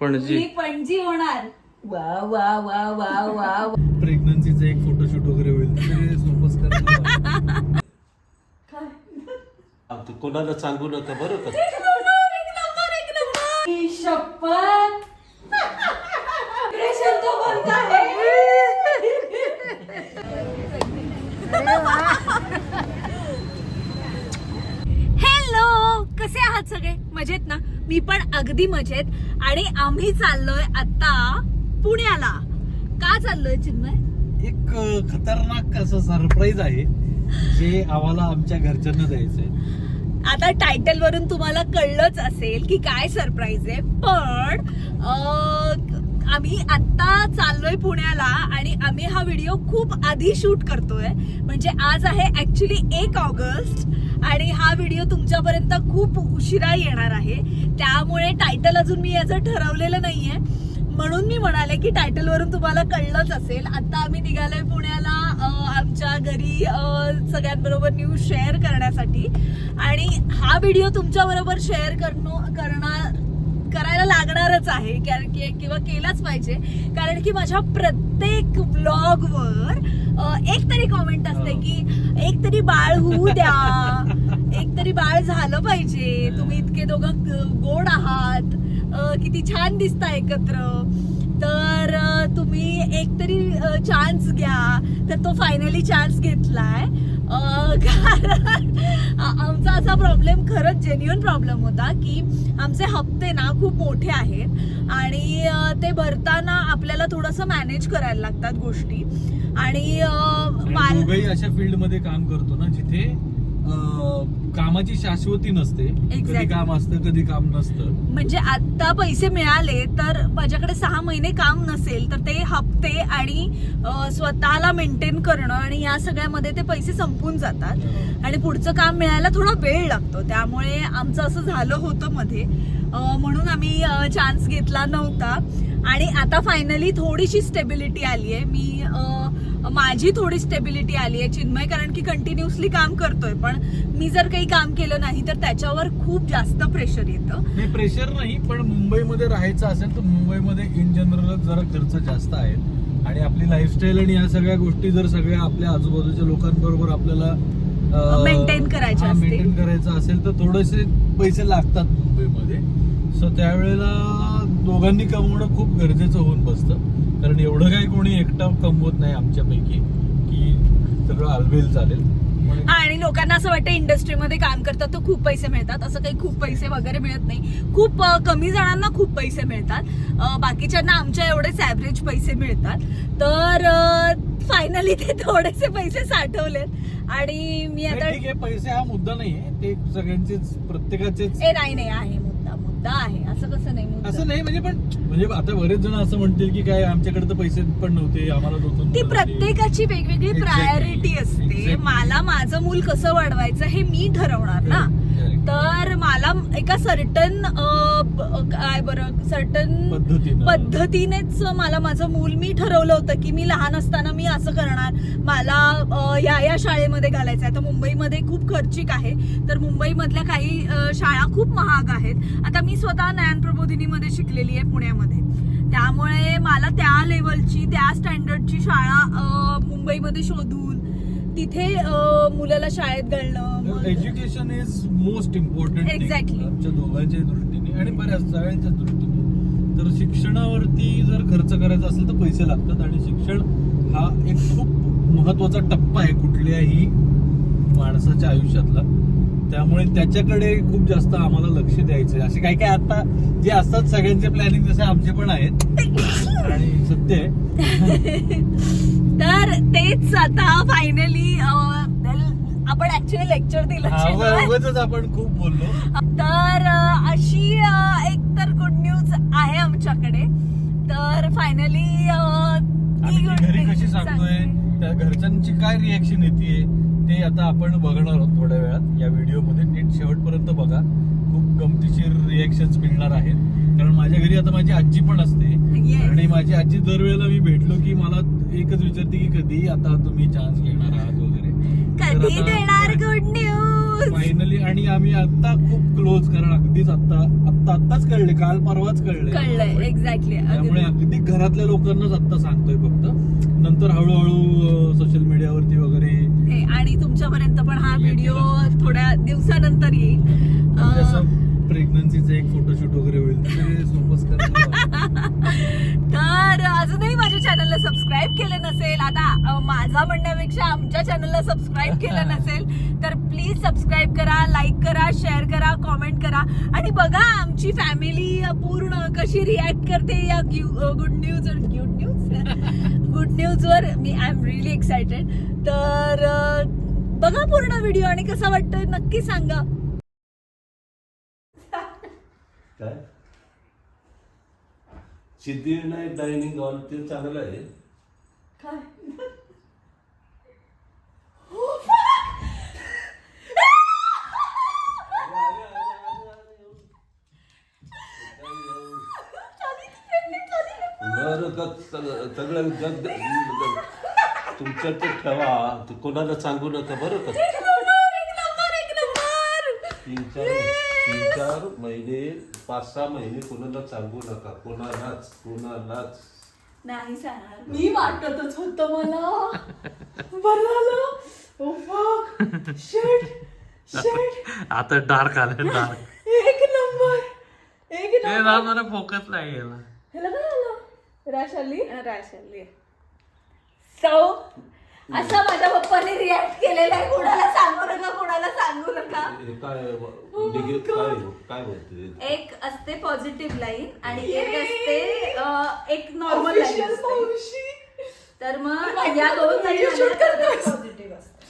पणजी. मी पणजी होणार. वा वा वा वा वा प्रेग्नन्सीचा एक फोटोशूट वगैरे होईल. कोणाला सांगू नका बरं का? ही शपथ. प्रेशर तो कोणता आहे? हॅलो कसे आहात सगळे? मजेत ना? मी पण अगदी मजेत. आणि आम्ही चाललोय आता पुण्याला. का चाललोय चिन्मय? एक खतरनाक असं सरप्राईज आहे जे आम्हाला आमच्या घरच्यांना द्यायचंय. आता टायटल वरून तुम्हाला कळलंच असेल की काय सरप्राईज आहे पण आम्ही आता चाललोय पुण्याला आणि आम्ही हा व्हिडिओ खूप आधी शूट करतोय. म्हणजे आज आहे ऍक्च्युली एक ऑगस्ट. आणि हा व्हिडिओ तुमच्यापर्यंत खूप उशिरा येणार आहे. त्यामुळे टायटल अजून मी याचं ठरवलेलं नाहीये. म्हणून मी म्हणाले की टायटलवरून तुम्हाला कळलंच असेल. आता आम्ही निघालोय पुण्याला आमच्या घरी सगळ्यांबरोबर न्यूज शेअर करण्यासाठी. आणि हा व्हिडिओ तुमच्याबरोबर शेअर करणं करणार करायला लागणारच आहे कारण की किंवा केलाच पाहिजे. कारण की माझ्या प्रत्येक ब्लॉगवर एक तरी कॉमेंट असते की एक तरी बाळ होऊ द्या. एक तरी बाळ झालं पाहिजे. तुम्ही इतके दोघं गोड आहात. किती छान दिसता एकत्र. तर तुम्ही एक तरी चान्स घ्या. तर तो फायनली चान्स घेतलाय. आमचा असा प्रॉब्लेम खरंच जेन्युअन प्रॉब्लेम होता की आमचे हप्ते ना खूप मोठे आहेत आणि ते भरताना आपल्याला थोडंसं मॅनेज करायला लागतात गोष्टी. आणि माल दोघंही अशा फील्डमध्ये काम करतो ना जिथे कामाची शाश्वती नसते. कधी Exactly. काम असतं कधी काम नसतं. म्हणजे आता पैसे मिळाले तर माझ्याकडे सहा महिने काम नसेल तर ते हप्ते आणि स्वतःला मेंटेन करणं आणि या सगळ्यामध्ये ते पैसे संपून जातात. आणि पुढचं काम मिळायला थोडा वेळ लागतो. त्यामुळे आमचं असं झालं होतं मध्ये. म्हणून आम्ही चान्स घेतला नव्हता. आणि आता फायनली थोडीशी स्टेबिलिटी आली आहे मी माझी थोडी स्टेबिलिटी आली आहे चिन्मय कारण की कंटिन्युअसली काम करतोय. पण मी जर काही काम केलं नाही तर त्याच्यावर खूप जास्त प्रेशर येतं. नाही प्रेशर नाही पण मुंबईमध्ये राहायचं असेल तर मुंबईमध्ये इन जनरल जरा खर्च जास्त आहे. आणि आपली लाईफस्टाईल आणि या सगळ्या गोष्टी जर सगळ्या आपल्या आजूबाजूच्या लोकांबरोबर आपल्याला करायच्या असतील. मेंटेन करायचं असेल तर थोडेसे पैसे लागतात मुंबईमध्ये. सो त्यावेळेला दोघांनी कमवणं खूप गरजेचं होऊन बसतं. कारण एवढं काही कोणी एकटा कमवत नाही आमच्यापैकी की सगळं अलबेल चालेल. आणि लोकांना असं वाटतं इंडस्ट्रीमध्ये काम करतात तर खूप पैसे मिळतात. असं काही खूप पैसे वगैरे मिळत नाही. खूप कमी जणांना खूप पैसे मिळतात. बाकीच्यांना आमच्या एवढेच ऍव्हरेज पैसे मिळतात. तर फायनली ते थोडेसे पैसे साठवलेत. आणि मी आता ठीक आहे पैसे हा मुद्दा नाहीये. ते सगळ्यांचेच प्रत्येकाचेच. ए नाही नाही आहे मुद्दा. मुद्दा आहे. असं कसं नाही. असं नाही म्हणजे पण म्हणजे आता बरेच जण असं म्हणतील की काय आमच्याकडे तर पैसे पण नव्हते आम्हाला ती. प्रत्येकाची वेगवेगळी. प्रायोरिटी असते. मला माझं मूल कसं वाढवायचं हे मी ठरवणार ना. तर मला एका सर्टन काय बरं सर्टन पद्धतीनं. पद्धतीनेच मला माझं मूल मी ठरवलं होतं की मी लहान असताना मी असं करणार. मला या या शाळेमध्ये घालायचं आहे आता मुंबईमध्ये खूप खर्चिक आहे. तर मुंबईमधल्या काही शाळा खूप महाग आहेत. आता मी स्वतः ज्ञान प्रबोधिनीमध्ये शिकलेली आहे पुण्यामध्ये. त्यामुळे मला त्या लेवलची त्या स्टँडर्डची शाळा मुंबईमध्ये शोधून तिथे मुलाला शाळेत घालणं education is most important Exactly. आमच्या दोघांच्या दृष्टीने आणि बऱ्याच सगळ्यांच्या दृष्टीने. तर शिक्षणावरती जर खर्च करायचा असेल तर पैसे लागतात आणि शिक्षण हा एक खूप महत्त्वाचा टप्पा आहे कुठल्याही माणसाच्या आयुष्यातला. त्यामुळे त्याच्याकडे खूप जास्त आम्हाला लक्ष द्यायचं असे काही काही आता जे असतात सगळ्यांचे प्लॅनिंग जसे आमचे पण आहेत. आणि सत्य आहे. तर तेच आता फायनली आपण ऍक्च्युली लेक्चर दिलं. हा, आपण खूप बोललो. तर अशी एक तर गुड न्यूज आहे आमच्याकडे. तर फायनली घरी कशी सांगतोय त्या घरच्यांची काय रिॲक्शन येते ते आता आपण बघणार आहोत थोड्या वेळात. या व्हिडिओमध्ये नीट शेवटपर्यंत बघा. खूप गमतीशीर रिॲक्शन मिळणार आहेत. कारण माझ्या घरी आता माझी आजी पण असते. आणि माझी आजी दरवेळेला मी भेटलो की मला एकच विचारते की कधी आता तुम्ही चान्स घेणार आहात वगैरे. फायनली आणि आम्ही आता खूप क्लोज कारण अगदीच आता आता आत्ताच कळले काल परवाच कळले. कळलंय एक्झॅक्टली त्यामुळे अगदी घरातल्या लोकांनाच आता सांगतोय फक्त. नंतर हळूहळू सोशल मीडियावरती वगैरे आणि तुमच्यापर्यंत पण हा व्हिडिओ थोड्या दिवसानंतर येईल. म्हणजे प्रेग्नन्सीचा एक फोटोशूट वगैरे होईल. तर अजूनही माझ्या चॅनलला सबस्क्राईब केलं नसेल आता माझा म्हणण्यापेक्षा आमच्या चॅनलला सबस्क्राईब केलं नसेल तर प्लीज सबस्क्राईब करा लाईक करा शेअर करा कॉमेंट करा. आणि बघा आमची फॅमिली पूर्ण कशी रिॲक्ट करते या good news good news good न्यूजवर मी आय एम रिअली एक्सायटेड तर बघा पूर्ण व्हिडिओ आणि कसा वाटतोय नक्की सांगा. काय? सिद्धिविनायक डायनिंग हॉल ते चांगलं आहे. बरं का सगळं जग तुमच्या ते ठेवा. ते कोणाला सांगू नका बरं का? तीन चार. तीन चार महिने पाच सहा महिने कोणाला सांगू नका. कोणालाच कोणालाच. नाही सांगणार. मी वाटतच होत मला. बरं झालं. ओ फक शिट शिट आता डार्क आलं डार्क एक नंबर. एक ते नंबर. जरा फोकस नाही गेला ह्याला काय रॅश आली रॅश आली सो असं माझ्या पप्पाने रिॲक्ट केलेला आहे. कोणाला सांगू नका कोणाला सांगू नका. काय निगे- काय काय बोलते एक असते पॉझिटिव्ह लाईन आणि एक असते अं, एक नॉर्मल लाईन तर मग या दोन पॉझिटिव्ह असते.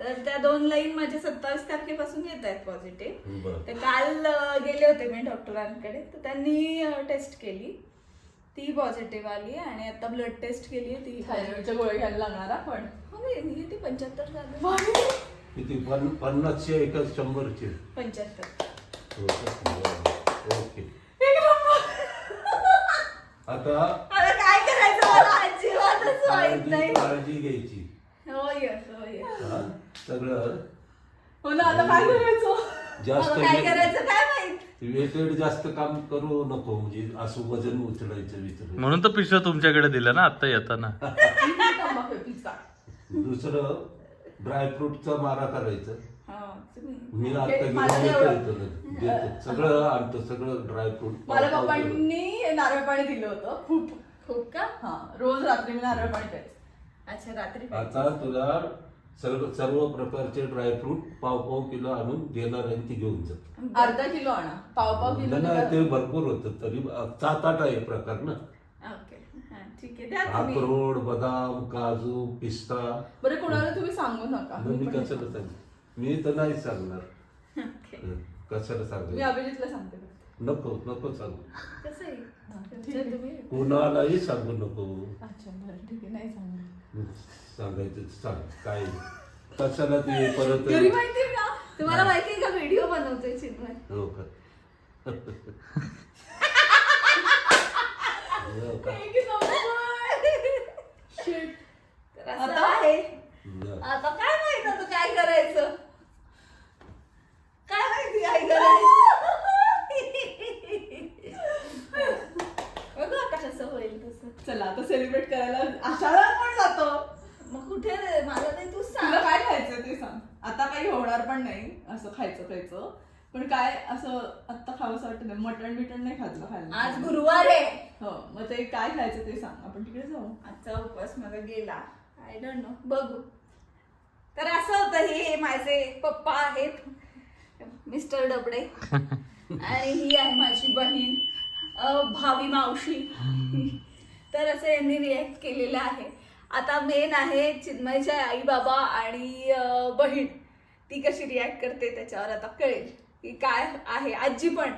तर त्या दोन लाईन माझ्या सत्तावीस तारखेपासून येत आहेत पॉझिटिव्ह बरं. तर काल अं, गेले होते मी डॉक्टरांकडे. तर त्यांनी टेस्ट केली. ती पॉझिटिव्ह आली आणि आता ब्लड टेस्ट केली ती. थायरॉइडच्या गोळ्या घ्यायला लागणार आपण हो मी मी ती पंच्याहत्तर झालं. किती? पन पन्नासशे एका शंभरचे. पंच्याहत्तर. हो? ओके. आता आता काय करायचं काळजी काळजी घ्यायची. हो? यस हो यस हा? सगळं हो जास्त मला काय करायचं काय माहीत? वेटेड जास्त काम करू नको म्हणजे असं वजन उचलायचं विचार म्हणून तर पिशव तुमच्याकडे दिलं ना आता येताना. दुसरं ड्रायफ्रूटचा मारा करायचं. हा, मी आता गेलो मला मी एवढं- करतो ना. देतो. सगळं आणतो सगळं ड्रायफ्रूट मला पप्पांनी नारळ पाणी दिलं होतं. खूप खूप का? हा रोज रात्री मी नारळ पाणी प्यायचं. अच्छा रात्री आता तुला सर्व सर्व प्रकारचे ड्रायफ्रूट पाव पाव किलो आणून देणार आहे ती घेऊन जा. अर्धा किलो आणा. पाव पाव किलो. ते भरपूर होतं तरी सात आठ आहे प्रकार ना. ठीक आहे द्या तुम्ही अक्रोड बदाम काजू पिस्ता. बरं कोणाला तुम्ही सांगू नका. मग मी कशाला सांग? मी तर नाही सांगणार. हं, कशाला मी अभिजितला सांगते फक्त. नको नको सांगू. कसं आहे. तुम्ही? कोणालाही सांगू नको. अच्छा बरं ठीक आहे. नाही सांगू. सांगायचं सांग काय कशाला ते परत घरी माहितीये का? तुम्हाला माहिती आहे का व्हिडिओ बनवतोय चिन्मय? हो का? हो का? एक नंबर. Shit. असं आहे? बरं. आता काय माहीत आता काय करायचं? काय माहिती काय करायचं बघू आता कसं होईल तसं. चला आता सेलिब्रेट करायला आशाला पण जातो. मग कुठे रे? मला नाही तू तुला सांग काय खायचं ते सांग. आता काही होणार पण नाही असं खायचं खायचं पण काय असं आता खावंसं वाटत नाही. मटण बिटण नाही खाल्लं खायला. आज गुरुवार आहे. हो मग ते काय खायचं ते सांग. आपण तिकडे जाऊ. आजचा उपवास माझा गेला. आय डोंट नो बघू. तर असं होतं हे माझे पप्पा आहेत. मिस्टर डबडे. आणि ही आहे माझी बहीण भावी मावशी. तर असं यांनी रिॲक्ट केलेलं आहे. आता मेन आहे चिन्मयच्या आई बाबा आणि बहीण. ती कशी रिॲक्ट करते त्याच्यावर आता कळेल. की काय आहे आजी पण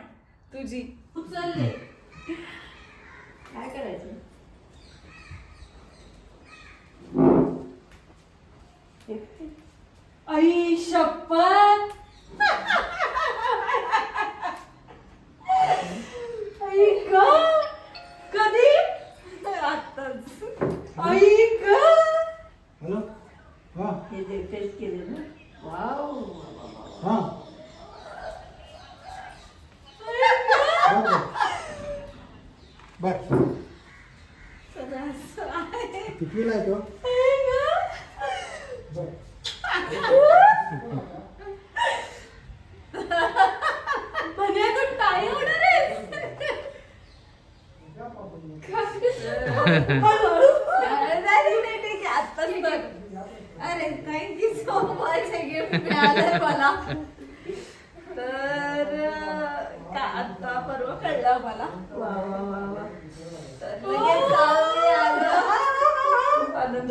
तुझी. उचलले. काय करायचं? आई शपथ. आई कधी? आताच आई ग. हॅलो? हा. केले ना. वाव. हा.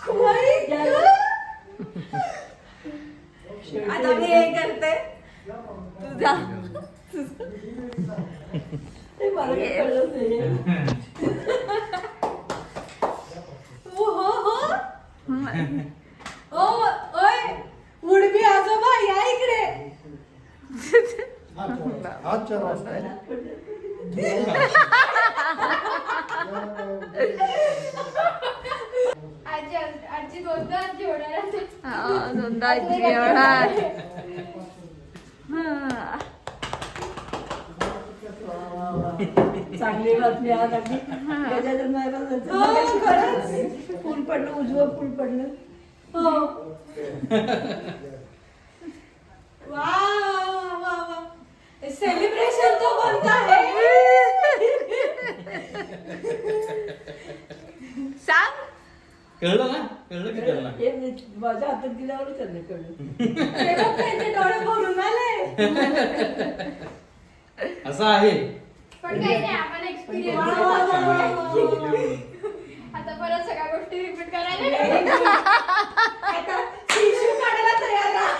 खूप आनंद झाला आता मी हे करते तुझा ते मला काही कळलंच नाही. हो हो हो ओ ओय उडबी आजोबा या इकडे हात चार वाजता आजी आजी दोनदा आजी होणार आहे. हा, दोनदा आजी येणार. हा. चांगली बातमी गजानन महाराजांचं. फुल पडलं उजवं फुल पडलं. हो. वा वा वा. सेलिब्रेशन तो बनता है सांग. कळलं ना कळलं की त्यांना हे मी माझ्या हातात दिल्यावर त्यांना कळलं त्यांचे डोळे भरून आले असं आहे पण काही नाही आपण वा, एक्सपिरियन्स वा, वा, वा, वा. आता परत सगळ्या गोष्टी रिपीट करायला नाही. आता शिशू काढायला तयार राहा.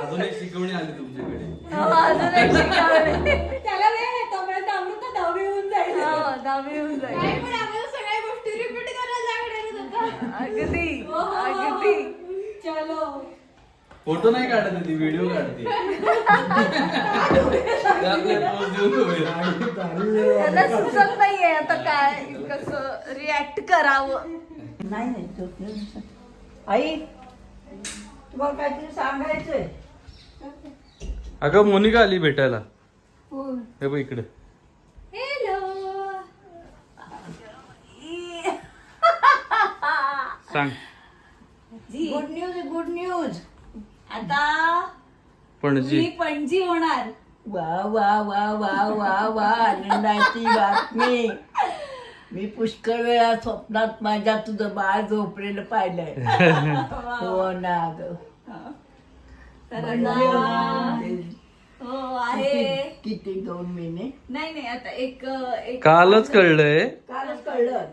अजून एक शिकवणी आली तुमच्याकडे हो, अजून एक शिकावे. त्याला वेळ आहे तोपर्यंत अमृता दहावी होऊन जाईल हो, दहावी होऊन जाईल नाही पण आम्हाला सगळ्या गोष्टी रिपीट करायला लागणार आहेत आता अगदी हो, हो, हो. अगदी चलो फोटो नाही काढत ती व्हिडिओ काढते. देऊन. त्याला सुचत नाहीये आता काय कसं रिॲक्ट करावं. नाही नाही. आई तुम्हाला काहीतरी सांगायचंय? अगं मोनिका आली भेटायला. हे. बघ इकडे. सांग. गुड न्यूज गुड न्यूज आता पणजी. मी पणजी होणार. वा वा वा वा वा वा आनंदाची बातमी. मी पुष्कळ वेळा स्वप्नात माझ्या तुझं बाळ झोपलेलं पाहिलंय. हो ना ग. तर आता हो आहे. किती दोन महिने? नाही नाही आता एक एक कालच कळलंय. कालच कळलं.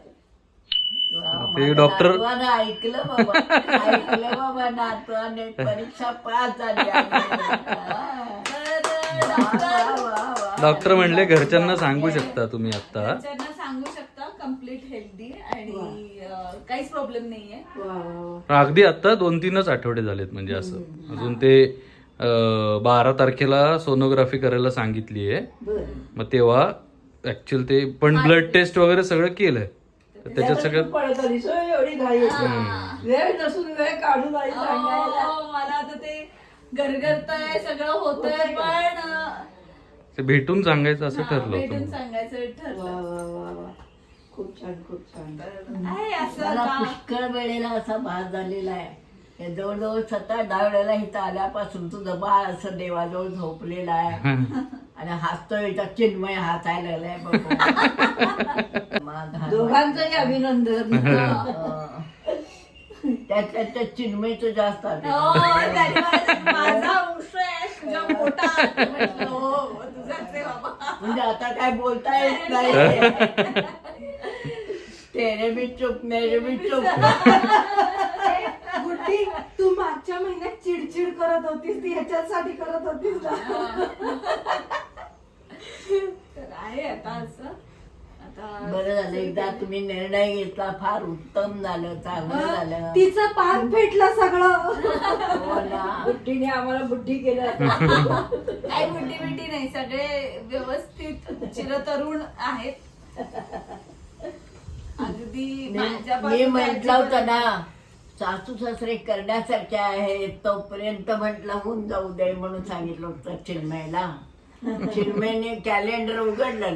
ते डॉक्टर- ऐकलं बाबा. ऐकलं बाबा नातवाने परीक्षा पास झाली डॉक्टर म्हणले घरच्यांना सांगू शकता तुम्ही आता घरच्यांना सांगू शकता कंप्लीट हेल्दी आणि अं, काहीच प्रॉब्लेम नाहीये. अगदी आता दोन तीनच आठवडे झालेत म्हणजे असं. अजून ते अं, बारा तारखेला सोनोग्राफी करायला सांगितली आहे बरं. मग तेव्हा ऍक्च्युअल ते पण ब्लड टेस्ट वगैरे सगळं केलंय. तर त्याच्यात सगळं पळत आली, सोय एवढी घाई होती. वेळ नसून वेळ काढून आई सांगायला. हो, मला आता ते गरगरतय सगळं होतंय पण अं, ते भेटून सांगायचं असं हा, ठरलं भेटून होतं सांगायचं वा ठरलं. वा वा वा खूप छान खूप छान. आहे असं मला आता. पुष्कळ वेळेला असा भास झालेला आहे. हे जवळजवळ सतरा दहा वेळेला इथं आल्यापासून तुझं बाळ असं देवाजवळ झोपलेलं आहे. आणि हसतोय इथं चिन्मय हसायला लागलाय दोघांचंही अभिनंदन त्यात त्या चिन्मयचं जास्त हो, अभिनंदन त्याने मला माझा अंश आहे तुझा मोठा आहे. म्हटलं, हो, तुझाच आहे बाबा. म्हणजे आता काय बोलता येत नाही. तेरे मी चुप मेरे मी चुप। गुड्डी तू मागच्या महिन्यात चिडचिड करत होतीस ती ह्याच्यासाठी करत होतीस ना? तर आहे आता असं. आता बरं झालं एकदा तुम्ही निर्णय घेतला फार उत्तम झालं चांगलं झालं. तिचं पान फेटलं सगळं. हो ना. गुड्डीने आम्हाला बुद्धी केलं. काही बुड्डी बिड्डी नाही सगळे व्यवस्थित चिरतरुण आहेत. अगदी मी म्हंटल होतं. ना सासू सासरे करण्यासारखे आहेत तोपर्यंत म्हंटल होऊन जाऊ दे म्हणून सांगितलं होतं चिन्मयला चिन्मयने कॅलेंडर उघडलं.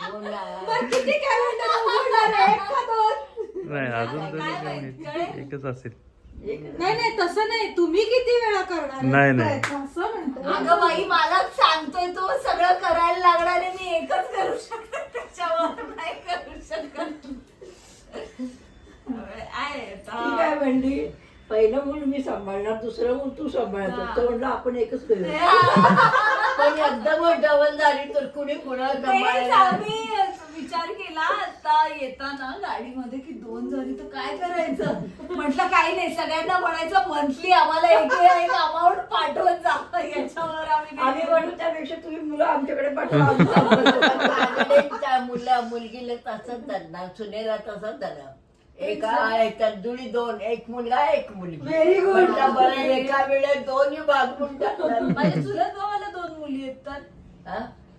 हो ना किती कॅलेंडर उघडणार आहे? एक का दोन? नाही अजून तरी काय माहिती. एकच असेल नाही नाही तसं नाही तुम्ही किती वेळा करणार आहे? नाही, नाही. असं म्हणतो अगं बाई मला सांगतोय तो सगळं करायला लागणार आहे मी एकच करू शकते त्याच्यावर नाही करू शकत. आहे पहिलं मूल मी सांभाळणार दुसरं मूल तू सांभाळतो तो म्हणलं आपण एकच करूया पण एकदम डबल झाली तर कुणी कुणाला तेच सांभाळणार? आम्ही विचार केला आता येताना गाडीमध्ये की दोन झाली तर काय करायचं? म्हटलं काही नाही सगळ्यांना म्हणायचं मंथली आम्हाला एक एक अमाऊंट पाठवत जा. याच्यावर आम्ही आम्ही म्हणू त्यापेक्षा तुम्ही मुलं आमच्याकडे पाठवा. आम्ही सांभाळतो. मुला मुलगीला तसंच धरणार सुनेला तसंच धरणार. एका ह्याच्यात जुळी दोन एक मुलगा एक मुलगी Very good. म्हटलं बरं एका वेळेत दोन्ही भागून टाकणार माझ्या चुलत भावाला दोन मुली आहेत तर हा?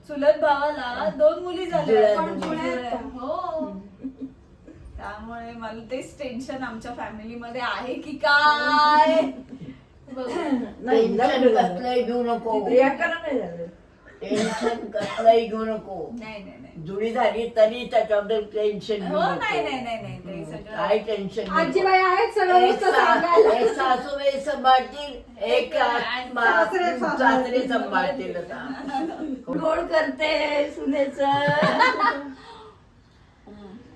चुलत भावाला दोन मुली झाल्या जुळ्या पण मुली. जुळ्या. हो त्यामुळे मला तेच टेन्शन आमच्या फॅमिलीमध्ये आहे की काय बघू. नाही कसलंही घेऊ नको प्रियांकाला नाही झालं टेन्शन कसलंही घेऊ नको नाही नाही नाही. जुळी झाली तरी त्याच्याबद्दल टेन्शन घेऊ हो नाही नाही नाही नाही सगळं काय टेन्शन आजीबाई आहेत सगळं नुसतं सांगायला. एक सासूबाई सांभाळतील. एक आत्मा- सासरे सांभाळतील. सासरे सांभाळतील आता. गोड करते सुनेच.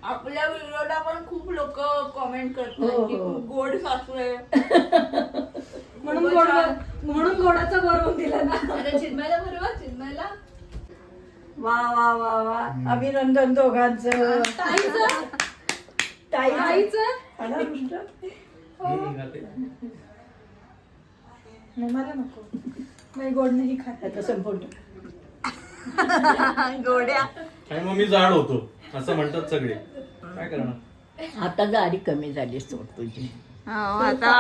आपल्या व्हिडिओला पण खूप लोक कॉमेंट हो, करतात की हो. खूप गोड सासू आहे. म्हणून गोड म्हणून गोडाचं बरवून दिलं ना. अरे चिन्मयला बरोबर चिन्मयला. वा वा वा वा. अभिनंदन दोघांचं. ताईचं? ताईचं? नाही, मला नको. नाही गोड नाही खात. आता संपूर्ण गोड्या. आणि मग मी जाड होतो. असं म्हणतात सगळे. काय करणार? आता गाडी कमी झाली सोड तुझी. हो आता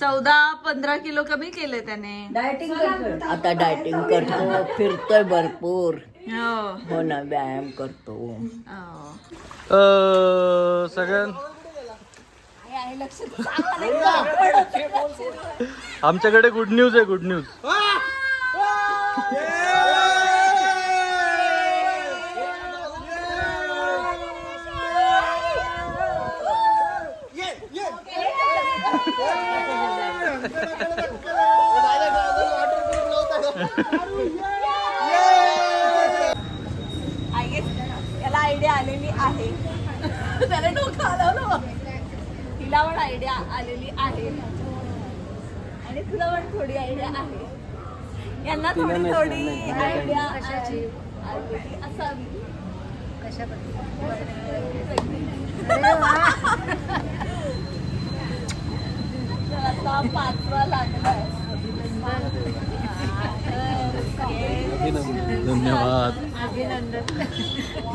चौदा पंधरा किलो कमी केले त्याने. डायटिंग करतो आता डायटिंग करतो. फिरतोय भरपूर. हो. ना व्यायाम करतो. सगळ्यां? आमच्याकडे गुड न्यूज आहे गुड न्यूज याला आयडिया आलेली आहे. त्याला डोकं आलं तिला पण आयडिया आलेली आहे. आणि तुला पण थोडी आयडिया आहे. यांना थोडी थोडी आयडिया आलेली असावी तर आता पाचवा लागलाय. धन्यवाद.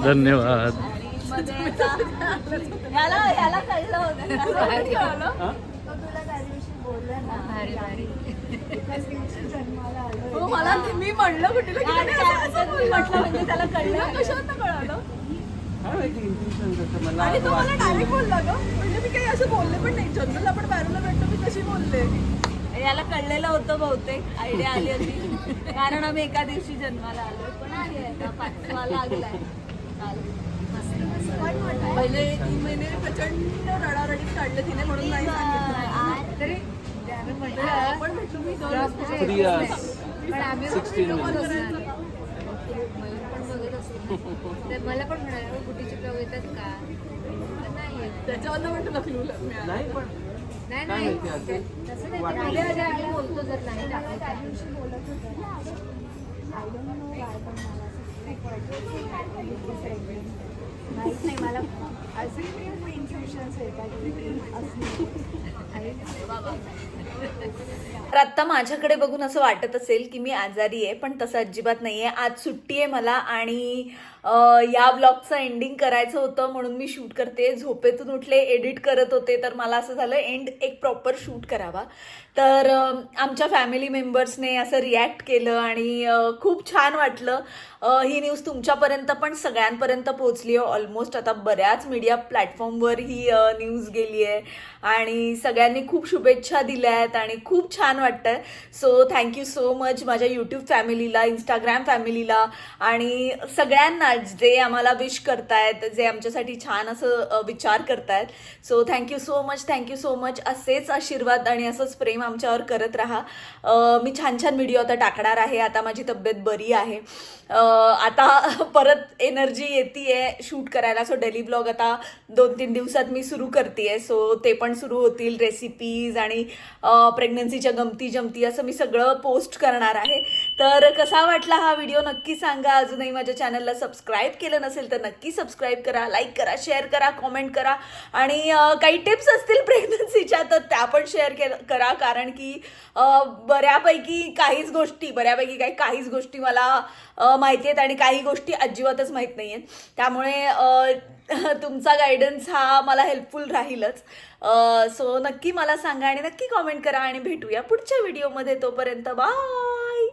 धन्यवाद. कळलं होतं? हो? मला मी म्हणलं कुठे म्हटलं म्हणजे त्याला कळलं. कशावर कळलं? आणि तो मला डायरेक्ट बोलला ग. म्हणजे मी काही असं बोलले पण नाही. जनरल आपण बाहेरला भेटतो कशी बोलले? याला कळलेलं होतं बहुतेक. आयडिया आली होती. कारण आम्ही एका दिवशी जन्माला आलो. पण आहे. आता पाचवा लागलाय. पहिले तीन महिने प्रचंड रडारडीत काढले तिने म्हणून नाही सांगितलं. तरी म्हटलं आपण मी दोन पण आम्ही तर मला पण म्हणाले कुठे ब्लॉग येतात का? नाही. येत. त्याच्यावर म्हणतो लखनऊला नाही नाही ते- तसं नाही पण आले आले आम्ही बोलतो जर नाही टाकलं तर. माहीत नाही मला तर आत्ता माझ्याकडे बघून असं वाटत असेल की मी आजारी आहे पण तसं अजिबात नाही आहे आज सुट्टी आहे मला आणि या ब्लॉगचं एंडिंग करायचं होतं म्हणून मी शूट करते. झोपेतून उठले एडिट करत होते तर मला असं झालं एंड एक प्रॉपर शूट करावा. तर आमच्या फॅमिली मेंबर्सने असं रिॲक्ट केलं आणि खूप छान वाटलं. ही न्यूज तुमच्यापर्यंत पण सगळ्यांपर्यंत पोहोचली आहे. ऑलमोस्ट आता बऱ्याच मीडिया मीडिया प्लॅटफॉर्मवर ही न्यूज गेली आहे. आणि सगळ्यांनी खूप शुभेच्छा दिल्या आहेत आणि खूप छान वाटतंय. So thank you so much माझ्या यूट्यूब फॅमिलीला इंस्टाग्राम फॅमिलीला आणि सगळ्यांना जे आम्हाला विश करतायत जे आमच्यासाठी छान असं विचार करतायत. So thank you so much thank you so much असेच आशीर्वाद आणि असंच प्रेम आमच्यावर करत राहा. मी छान छान व्हिडिओ आता टाकणार आहे. आता माझी तब्येत बरी आहे. आता परत एनर्जी येते शूट करायला. सो डेली ब्लॉग आता दोन तीन दिवसात मी सुरू करते सो ते पण सुरू होतील. रेसिपीज आणि प्रेग्नन्सीच्या गमती जमती असं मी सगळं पोस्ट करणार आहे. तर कसा वाटला हा व्हिडिओ नक्की सांगा. अजूनही माझ्या चॅनलला सबस्क्राईब केलं नसेल तर नक्की सबस्क्राईब करा लाईक करा शेअर करा कॉमेंट करा. आणि काही टिप्स असतील प्रेग्नन्सीच्या तर त्या पण शेअर के करा. कारण की बऱ्यापैकी काहीच गोष्टी बऱ्यापैकी काही काहीच गोष्टी मला माहिती आहेत आणि काही गोष्टी अजिबातच माहीत नाही आहेत त्यामुळे तुमचा गायडन्स हा मला हेल्पफुल राहीलच. सो नक्की मला सांगा आणि नक्की कॉमेंट करा आणि भेटूया पुढच्या व्हिडिओमध्ये तोपर्यंत बाय